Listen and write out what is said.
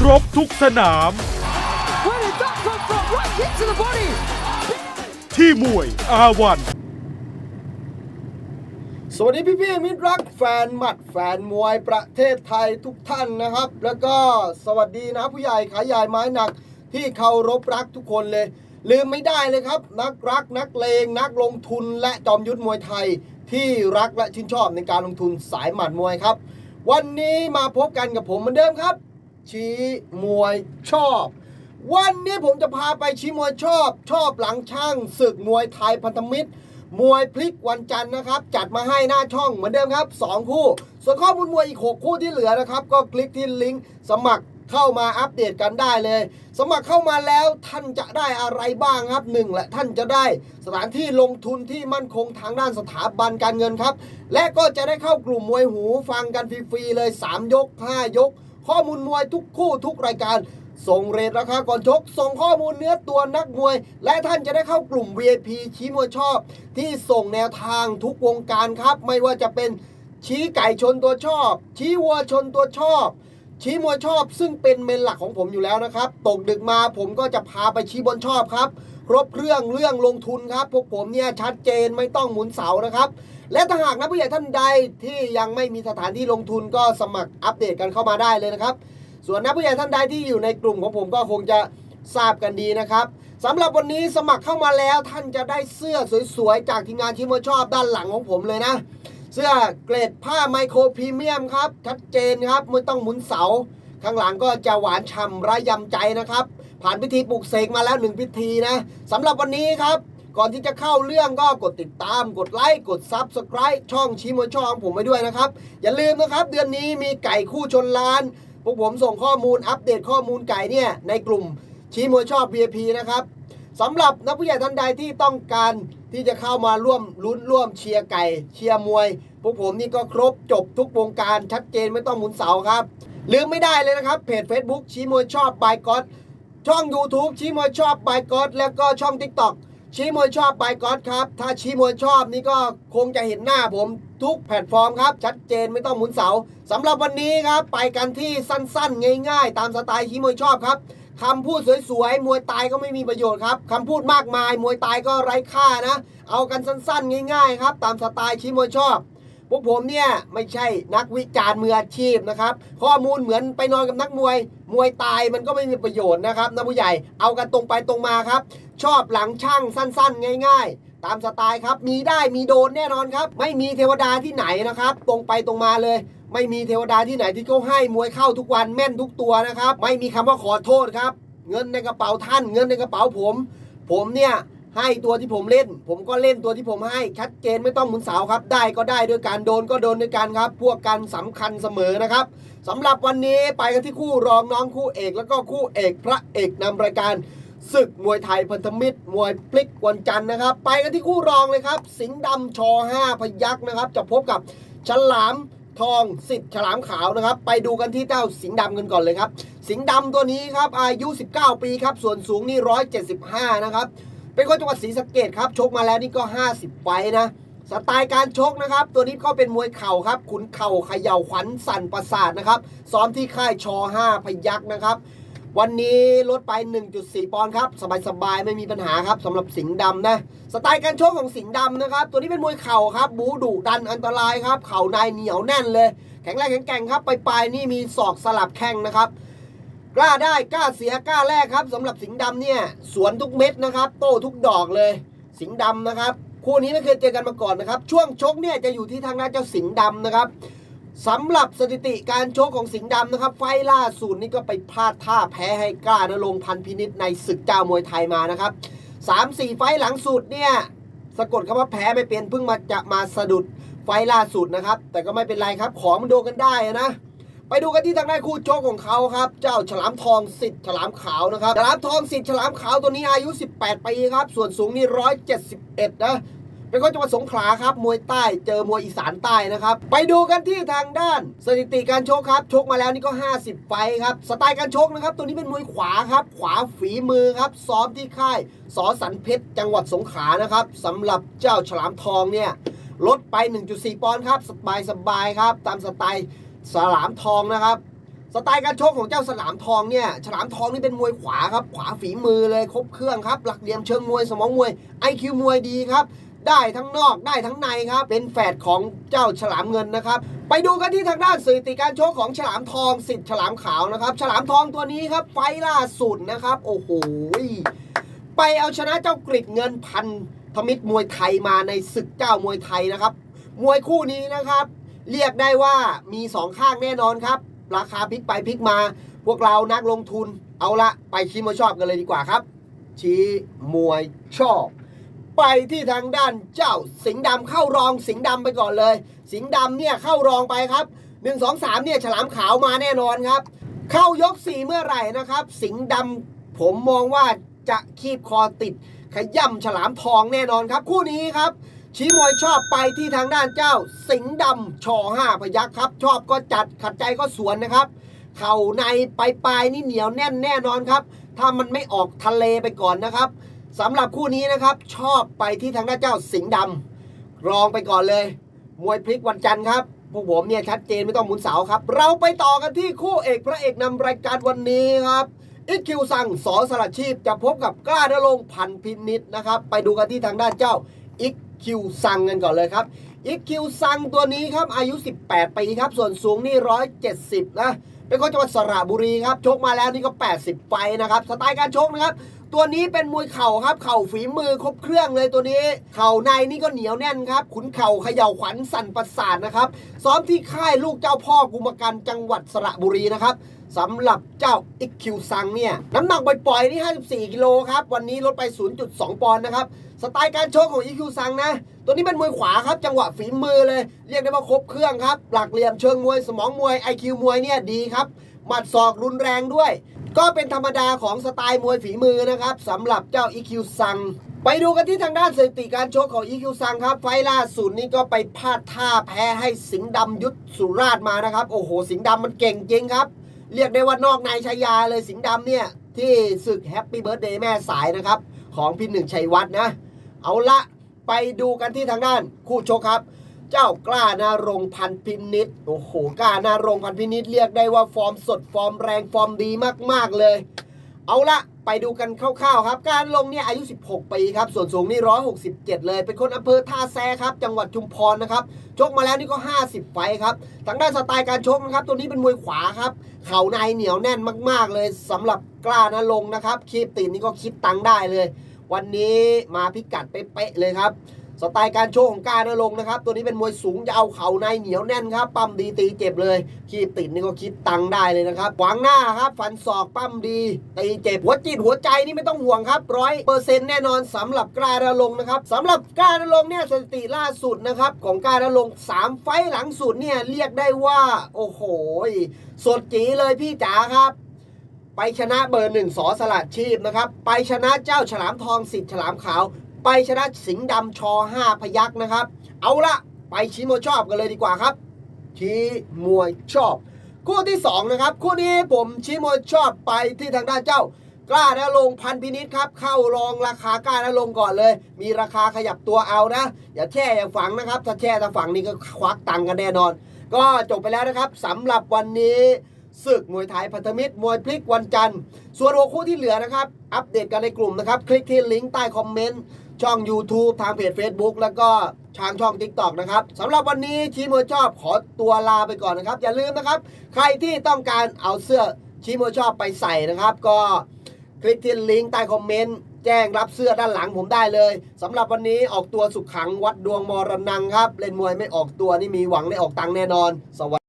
ครบทุกสนาม ที่มวยอาวันสวัสดีพี่พี่มิตรรักแฟนหมัดแฟนมวยประเทศไทยทุกท่านนะครับ แล้วก็สวัสดีนะผู้ใหญ่ขายใหญ่ไม้หนักที่เคารพรักทุกคนเลย ลืมไม่ได้เลยครับ นักรักนักเลงนักลงทุนและจอมยุทธมวยไทย ที่รักและชื่นชอบในการลงทุนสายหมัดมวยครับ วันนี้มาพบกันกับผมเหมือนเดิมครับ ชี้มวยชอบ วันนี้ผมจะพาไปชี้มวยชอบ ชอบหลังช่างศึกมวยไทยพันธมิตร มวยพลิกวันจันทร์นะครับ จัดมาให้หน้าช่องเหมือนเดิมครับ 2 คู่ ส่วนข้อมูลมวยอีก 6 คู่ที่เหลือนะครับ ก็คลิกที่ลิงก์สมัครเข้ามาอัปเดตกันได้เลย สมัครเข้ามาแล้วท่านจะได้อะไรบ้างครับหนึ่งแหละท่านจะได้สถานที่ลงทุนที่มั่นคงทางด้านสถาบันการเงินครับ และก็จะได้เข้ากลุ่มมวยหูฟังกันฟรีๆเลย 3 ยก 5 ยก ข้อมูลมวยทุกคู่ทุกรายการ ส่งเรทราคาก่อนชก ส่งข้อมูลเนื้อตัวนักมวย และท่านจะได้เข้ากลุ่ม VIP ชี้มวยชอบ ที่ส่งแนวทางทุกวงการครับ ไม่ว่าจะเป็นชี้ไก่ชนตัวชอบ ชี้วัวชนตัวชอบชี้มวยชอบซึ่งเป็นเมนหลักของผมอยู่แล้วนะครับ ตกดึกมาผมก็จะพาไปชี้บอลชอบครับ ครบเครื่องเรื่องลงทุนครับ พวกผมเนี่ยชัดเจนไม่ต้องหมุนเสานะครับ และถ้าหากนักผู้ใหญ่ท่านใดที่ยังไม่มีสถานที่ลงทุนก็สมัครอัปเดตกันเข้ามาได้เลยนะครับ ส่วนนักผู้ใหญ่ท่านใดที่อยู่ในกลุ่มของผมก็คงจะทราบกันดีนะครับสำหรับวันนี้สมัครเข้ามาแล้วท่านจะได้เสื้อสวยๆ จากทีมงานชิมชอบด้านหลังของผมเลยนะ เสื้อเกรดผ้าไมโครพรีเมียมครับ ชัดเจนครับไม่ต้องหมุนเสา ข้างหลังก็จะหวานฉ่ำระยำใจนะครับ ผ่านพิธีปลุกเสกมาแล้วหนึ่งพิธีนะสำหรับวันนี้ครับ ก่อนที่จะเข้าเรื่องก็กดติดตาม กดไลค์ กด Subscribe ช่องชีมวยช่องผมไว้ด้วยนะครับ อย่าลืมนะครับ เดือนนี้มีไก่คู่ชนล้าน พวกผมส่งข้อมูลอัปเดตข้อมูลไก่เนี่ยในกลุ่มชีมวยชอบ VIP นะครับสำหรับนักผู้ใหญ่ท่านใดที่ต้องการที่จะเข้ามาร่วมลุ้นร่วมเชียร์ไก่ เชียร์มวย พวกผมนี่ก็ครบจบทุกวงการชัดเจนไม่ต้องหมุนเสาครับ ลืมไม่ได้เลยนะครับ เพจ Facebook ชี้มวยชอบบายก๊อตช่อง YouTube ชี้มวยชอบบายก๊อตแล้วก็ช่อง TikTok ชี้มวยชอบบายก๊อตครับ ถ้าชี้มวยชอบนี่ก็คงจะเห็นหน้าผมทุกแพลตฟอร์มครับ ชัดเจนไม่ต้องหมุนเสาสำหรับวันนี้ครับ ไปกันที่สั้นๆ ง่ายๆ ตามสไตล์ชี้มวยชอบครับคำพูดสวยๆ มวยตายก็ไม่มีประโยชน์ครับคำพูดมากมาย มวยตายก็ไร้ค่านะ เอากันสั้นๆ ง่ายๆ ครับ ตามสไตล์ชี้มวยชอบ พวกผมเนี่ยไม่ใช่นักวิจารณ์มืออาชีพนะครับ ข้อมูลเหมือนไปนอนกับนักมวย มวยตายมันก็ไม่มีประโยชน์นะครับนักผู้ใหญ่ เอากันตรงไปตรงมาครับ ชอบหลังช่างสั้นๆ ง่าย ๆ ตามสไตล์ครับ มีได้มีโดนแน่นอนครับ ไม่มีเทวดาที่ไหนนะครับ ตรงไปตรงมาเลย ไม่มีเทวดาที่ไหนที่เขาให้มวยเข้าทุกวันแม่นทุกตัวนะครับ ไม่มีคำว่าขอโทษครับ เงินในกระเป๋าท่านเงินในกระเป๋าผม ผมเนี่ยให้ตัวที่ผมเล่น ผมก็เล่นตัวที่ผมให้ชัดเจนไม่ต้องหมุนเสาครับ ได้ก็ได้ด้วยการโดนก็โดนด้วยกันครับ พวกกันสำคัญเสมอนะครับสำหรับวันนี้ไปกันที่คู่รองน้องคู่เอก แล้วก็คู่เอกพระเอกนำรายการ ศึกมวยไทยพันธมิตร มวยพลิกวันจันทร์นะครับ ไปกันที่คู่รองเลยครับ สิงห์ดำชอห้าพยักษ์นะครับ จะพบกับฉลามทองสิทธิ์ฉลามขาวนะครับ ไปดูกันที่เจ้าสิงห์ดำกันก่อนเลยครับ สิงห์ดำตัวนี้ครับ อายุ 19 ปีครับ ส่วนสูงนี่ 175 นะครับ เป็นคนจังหวัดศรีสะเกดครับ ชกมาแล้วนี่ก็ 50 ไฟนะ สไตล์การชกนะครับ ตัวนี้ก็เป็นมวยเข่าครับ ขุนเข่าเขย่าขวัญสั่นประสาทนะครับ ซ้อมที่ค่ายชอ5พยักษ์นะครับ วันนี้ลดไป 1.4 ปอนด์ครับ สบายๆ ไม่มีปัญหาครับสำหรับสิงห์ดำนะ สไตล์การชกของสิงห์ดำนะครับ ตัวนี้เป็นมวยเข่าครับ บูดุดันอันตรายครับ เข่าในเหนียวแน่นเลย แข็งแรงแข็งแกร่งครับไปปลายๆนี่มีศอกสลับแข้งนะครับ กล้าได้กล้าเสียกล้าแลกครับสำหรับสิงห์ดำเนี่ย สวนทุกเม็ดนะครับ โต้ทุกดอกเลย สิงห์ดำนะครับ คู่นี้ไม่เคยเจอกันมาก่อนนะครับ ช่วงชกเนี่ยจะอยู่ที่ทางด้านเจ้าสิงห์ดำนะครับ สำหรับสถิติการโชกของสิงห์ดำนะครับ ไฟล่าสุดนี่ก็ไปพลาดท่าแพ้ให้กล้านรงพันพินิษในศึกเจ้ามวยไทยมานะครับสามสี่ไฟล์หลังสุดเนี่ยสะกดคำว่าแพ้ไม่เป็นเพิ่งมาจะมาสะดุดไฟล์ล่าสุดนะครับ แต่ก็ไม่เป็นไรครับของมันโดนกันได้นะ ไปดูกันที่ทางด้านคู่โชคของเขาครับ เจ้าฉลามทองสิทธิ์ฉลามขาวนะครับฉลามทองสิทธิ์ฉลามขาวตัวนี้อายุ 18ปีครับ ส่วนสูงนี่171นะ เป็นคนจังหวัดสงขลาครับ มวยใต้เจอมวยอีสานใต้นะครับ ไปดูกันที่ทางด้าน สถิติการชกครับชกมาแล้วนี่ก็ 50 ไฟครับ สไตล์การชกนะครับ ตัวนี้เป็นมวยขวาครับ ขวาฝีมือครับ ซ้อมที่ค่ายสอสันเพชรจังหวัดสงขลานะครับสำหรับเจ้าฉลามทองเนี่ยลดไป 1.4 ปอนด์ครับ สบายสบายครับ ตามสไตล์สลามทองนะครับ สไตล์การชกของเจ้าฉลามทองเนี่ย ฉลามทองนี่เป็นมวยขวาครับ ขวาฝีมือเลย ครบเครื่องครับ หลักเหลี่ยมเชิงมวย สมองมวย IQ มวยดีครับ ได้ทั้งนอกได้ทั้งในครับ เป็นแฝดของเจ้าฉลามเงินนะครับ ไปดูกันที่ทางด้านสถิติการชกของฉลามทองสิทธิ์ฉลามขาวนะครับ ฉลามทองตัวนี้ครับไฟล่าสุดนะครับ โอ้โหไปเอาชนะเจ้ากริดเงินพันธมิตรมวยไทยมาในศึกเจ้ามวยไทยนะครับ มวยคู่นี้นะครับ เรียกได้ว่ามีสองข้างแน่นอนครับ ราคาพลิกไปพลิกมา พวกเรานักลงทุนเอาละไปชี้มวยชอบกันเลยดีกว่าครับ ชี้มวยชอบ ไปที่ทางด้านเจ้าสิงห์ดำเข้ารองสิงห์ดำไปก่อนเลย สิงห์ดำเนี่ยเข้ารองไปครับ1 2 3เนี่ยฉลามขาวมาแน่นอนครับ เข้ายก4เมื่อไหร่นะครับ สิงห์ดำผมมองว่าจะคีบคอติดขย่ำฉลามทองแน่นอนครับ คู่นี้ครับชี้มวยชอบไปที่ทางด้านเจ้า สิงห์ดำชอห้าพยักครับ ชอบก็จัดขัดใจก็สวนนะครับ เข่าในปลายปลายนี่เหนียวแน่นแน่นอนครับ ถ้ามันไม่ออกทะเลไปก่อนนะครับ สำหรับคู่นี้นะครับ ชอบไปที่ทางด้านเจ้าสิงห์ดำรองไปก่อนเลย มวยพลิกวันจันทร์ครับพวกผมเนี่ยชัดเจนไม่ต้องหมุนเสาครับ เราไปต่อกันที่คู่เอกพระเอกนำรายการวันนี้ครับอิคิวซังสอสลัดชีพจะพบกับกล้าดลงพันพินิษนะครับ ไปดูกันที่ทางด้านเจ้าอิคิวซังกันก่อนเลยครับอิคิวซังตัวนี้ครับอายุ 18 ปีครับ ส่วนสูงนี่ 170 นะ เป็นคนจังหวัดสระบุรีครับ ชกมาแล้วนี่ก็ 80ไฟนะครับ สไตล์การชกนะครับ ตัวนี้เป็นมวยเข่าครับ เข่าฝีมือครบเครื่องเลยตัวนี้ เข่าในนี่ก็เหนียวแน่นครับ ขุนเข่าเขย่าขวัญสั่นประสาทนะครับ ซ้อมที่ค่ายลูกเจ้าพ่อกุมกันจังหวัดสระบุรีนะครับสำหรับเจ้าอิกคิวซังเนี่ย น้ำหนักปล่อยๆนี่ 54 กิโลครับ วันนี้ลดไป 0.2 ปอนด์นะครับ สไตล์การชกของอิกคิวซังนะ ตัวนี้เป็นมวยขวาครับ จังหวะฝีมือเลย เรียกได้ว่าครบเครื่องครับ หลักเหลี่ยมเชิงมวย สมองมวย IQ มวยเนี่ยดีครับ หมัดศอกรุนแรงด้วย ก็เป็นธรรมดาของสไตล์มวยฝีมือนะครับสำหรับเจ้า EQ ซัง ไปดูกันที่ทางด้านสถิติการชกของ EQ ซังครับ ไฟล่าสุดนี่ก็ไปพลาดท่าแพ้ให้สิงห์ดำยุทธสุราชมานะครับ โอ้โห สิงห์ดำมันเก่งจริงครับ เรียกได้ว่านอกในชายาเลยสิงห์ดำเนี่ย ที่ศึกแฮปปี้เบิร์ดเดย์แม่สายนะครับ ของพี่หนึ่งชัยวัฒน์นะ เอาละไปดูกันที่ทางด้านคู่ชกครับ เจ้ากล้านารงพันพินิษโอ้โหกล้านารงพันพินิษเรียกได้ว่าฟอร์มสดฟอร์มแรงฟอร์มดีมากๆเลย เอาละไปดูกันคร่าวๆครับ การลงเนี่ยอายุ 16 ปีครับ ส่วนสูงนี่167 เลย เป็นคนอำเภอท่าแซครับ จังหวัดชุมพรนะครับ ชกมาแล้วนี่ก็ 50 ไฟครับ ทางด้านสไตล์การชกนะครับ ตัวนี้เป็นมวยขวาครับ เข่าในเหนียวแน่นมากๆเลยสำหรับกล้านารงนะครับ คีบตีนนี่ก็คิดตังได้เลย วันนี้มาพิกัดเป๊ะๆเลยครับ สไตล์การโชว์ของการนรงนะครับ ตัวนี้เป็นมวยสูงยาวเข่าในเหนียวแน่นครับ ปั้มดีตีเจ็บเลยขีบติดนี่ก็คิดตังได้เลยนะครับขวางหน้าครับฟันศอกปั้มดีตีเจ็บหัวจิตหัวใจนี่ไม่ต้องห่วงครับร้อยเปอร์เซ็นต์แน่นอนสำหรับกล้านรงนะครับสำหรับกล้านรงเนี่ยสถิติล่าสุดนะครับของกล้านรงสามไฟหลังสุดเนี่ยเรียกได้ว่า โอ้โหสดจีเลยพี่จ๋าครับไปชนะเบอร์หนึ่งสอสลัดชีพนะครับ ไปชนะเจ้าฉลามทองสิทธิ์ฉลามขาว ไปชนะสิงห์ดำชอห้าพยักนะครับ เอาละไปชี้มวยชอบกันเลยดีกว่าครับ ชี้มวยชอบ คู่ที่สองนะครับ คู่นี้ผมชี้มวยชอบไปที่ทางด้านเจ้ากล้านะลงพันพินิษครับ เข้ารองราคากล้านะลงก่อนเลย มีราคาขยับตัวเอานะ อย่าแช่อย่าฝังนะครับ ถ้าแช่ถ้าฝังนี่ก็ควักตังกันแน่นอน ก็จบไปแล้วนะครับสำหรับวันนี้ศึกมวยไทยพันธมิตร มวยพลิกวันจันทร์ ส่วนหัวคู่ที่เหลือนะครับ อัปเดตกันในกลุ่มนะครับ คลิกที่ลิงก์ใต้คอมเมนต์ ช่อง YouTube ทางเพจ Facebook แล้วก็ทางช่อง TikTok นะครับสำหรับวันนี้ชี้มชอบขอตัวลาไปก่อนนะครับ อย่าลืมนะครับ ใครที่ต้องการเอาเสื้อชี้มชอบไปใส่นะครับ ก็คลิกที่ลิงก์ใต้คอมเมนต์แจ้งรับเสื้อด้านหลังผมได้เลยสำหรับวันนี้ออกตัวสุขขังวัดดวงมรณังครับ เล่นมวยไม่ออกตัวนี่มีหวังได้ออกตังแน่นอนสวัสดี